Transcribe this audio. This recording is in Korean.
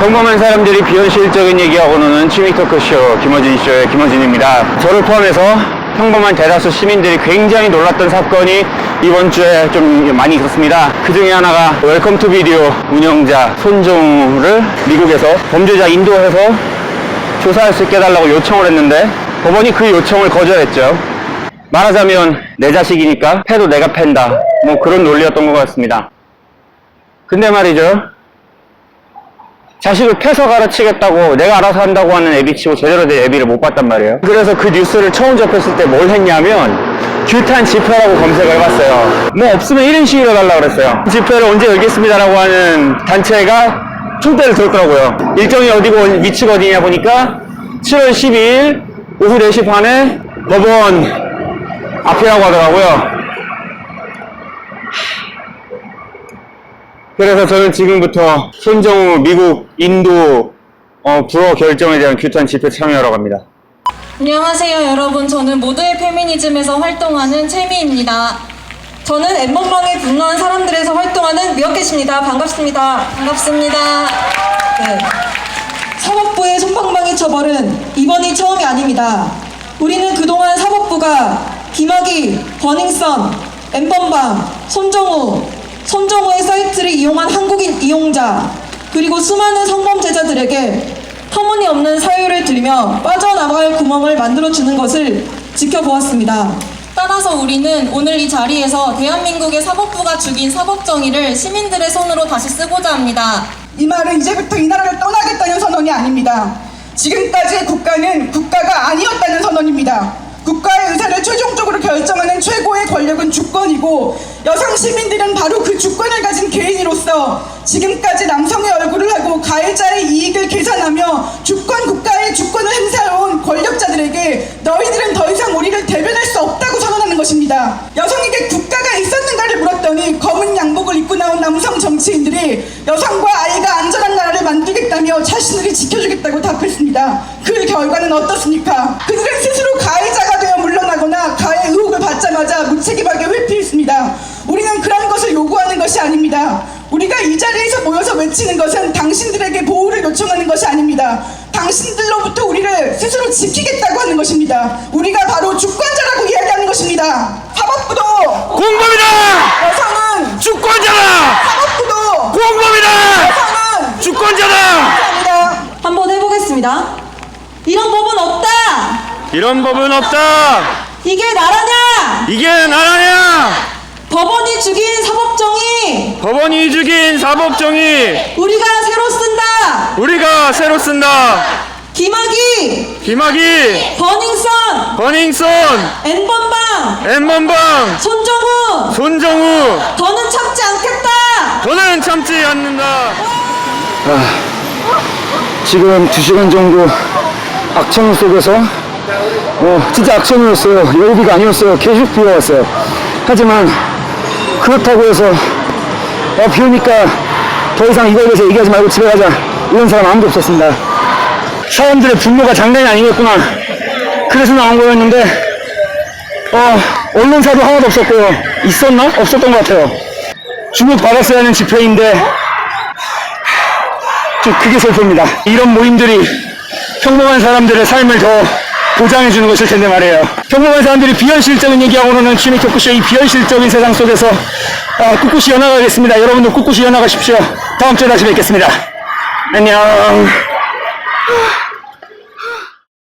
평범한 사람들이 비현실적인 얘기하고 노는 취미 토크쇼 김어진 쇼의 김어진입니다. 저를 포함해서 평범한 대다수 시민들이 굉장히 놀랐던 사건이 이번 주에 좀 많이 있었습니다. 그 중에 하나가 웰컴 투 비디오 운영자 손종우를 미국에서 범죄자 인도해서 조사할 수 있게 해달라고 요청을 했는데 법원이 그 요청을 거절했죠. 말하자면 내 자식이니까 패도 내가 팬다. 뭐 그런 논리였던 것 같습니다. 근데 말이죠. 자식을 패서 가르치겠다고 내가 알아서 한다고 하는 애비 치고 제대로 된 애비를 못 봤단 말이에요. 그래서 그 뉴스를 처음 접했을 때 뭘 했냐면 규탄 집회라고 검색을 해봤어요. 뭐 없으면 1인 시위를 달라고 그랬어요. 집회를 언제 열겠습니다라고 하는 단체가 총대를 들었더라고요. 일정이 어디고 위치가 어디냐 보니까 7월 12일 오후 4시 반에 법원 앞이라고 하더라고요. 그래서 저는 지금부터 손정우 미국 인도 어, 불어 결정에 대한 규탄 집회 참여하러 갑니다. 안녕하세요 여러분. 저는 모두의 페미니즘에서 활동하는 채미입니다. 저는 엠번방에 분노한 사람들에서 활동하는 미어캣입니다. 반갑습니다. 반갑습니다. 네. 사법부의 손방망이 처벌은 이번이 처음이 아닙니다. 우리는 그동안 사법부가 김학의, 버닝썬, 엠번방, 손정우 손정우의 사이트를 이용한 한국인 이용자 그리고 수많은 성범죄자들에게 터무니없는 사유를 들며 빠져나갈 구멍을 만들어주는 것을 지켜보았습니다. 따라서 우리는 오늘 이 자리에서 대한민국의 사법부가 죽인 사법정의를 시민들의 손으로 다시 쓰고자 합니다. 이 말은 이제부터 이 나라를 떠나겠다는 선언이 아닙니다. 지금까지의 국가는 국가가 아니었다는 선언입니다. 국가의 의사를 최종적으로 결정하는 최고의 권력은 주권이고 여성 시민들은 바로 그 주권을 가진 개인으로서 지금까지 남성의 얼굴을 하고 가해자의 이익을 계산하며 주권 국가의 주권을 행사해온 권력자들에게 너희들은 더 이상 우리를 대변할 수 없다고 선언하는 것입니다. 여성에게 국가가 있었는가를 물었더니 검은 양복을 입고 나온 남성 정치인들이 여성과 아이가 안전한 나라를 만들겠다며 자신을 지켜주겠다고 답했습니다. 그 결과는 어떻습니까? 그들은 스스로 가해자가 되어 물러나거나 가해 의혹을 받자마자 무책임하게 회피했습니다. 우리는 그런 것을 요구하는 것이 아닙니다. 우리가 이 자리에서 모여서 외치는 것은 당신들에게 보호를 요청하는 것이 아닙니다. 당신들로부터 우리를 스스로 지키겠다고 하는 것입니다. 우리가 바로 주권자라고 이야기하는 것입니다. 사법부도 공범이다! 여성은 주권자다! 사법부도 공범이다! 여성은 주권자다! 감사합니다. 한번 해보겠습니다. 이런 법은 없다! 이런 법은 없다! 이게 나라냐! 이게 나라냐! 법원이 죽인 사법정의! 법원이 죽인 사법정의 우리가 새로 쓴다! 우리가 새로 쓴다! 김학의! 김학의, 버닝썬! 버닝썬, 엠번방! 엠번방, 손정우! 손정우 더는 참지 않겠다! 더는 참지 않는다. 아, 지금 2시간 정도 악천 속에서 어, 진짜 악천이었어요. 여우비가 아니었어요. 계속 비워왔어요. 하지만 그렇다고 해서 어, 비 오니까 더 이상 이거에 대해서 얘기하지 말고 집에 가자. 이런 사람 아무도 없었습니다. 사람들의 분노가 장난이 아니겠구나. 그래서 나온 거였는데 어, 언론사도 하나도 없었고요. 있었나? 없었던 것 같아요. 주목 받았어야 하는 집회인데 좀 그게 슬픕니다. 이런 모임들이 평범한 사람들의 삶을 더 보장해 주는 것일 텐데 말이에요. 평범한 사람들이 비현실적인 얘기하고는 취미 토크쇼 이 비현실적인 세상 속에서 어, 꿋꿋이 연나가겠습니다. 여러분도 꿋꿋이 연나가십시오. 다음 주에 다시 뵙겠습니다. 안녕.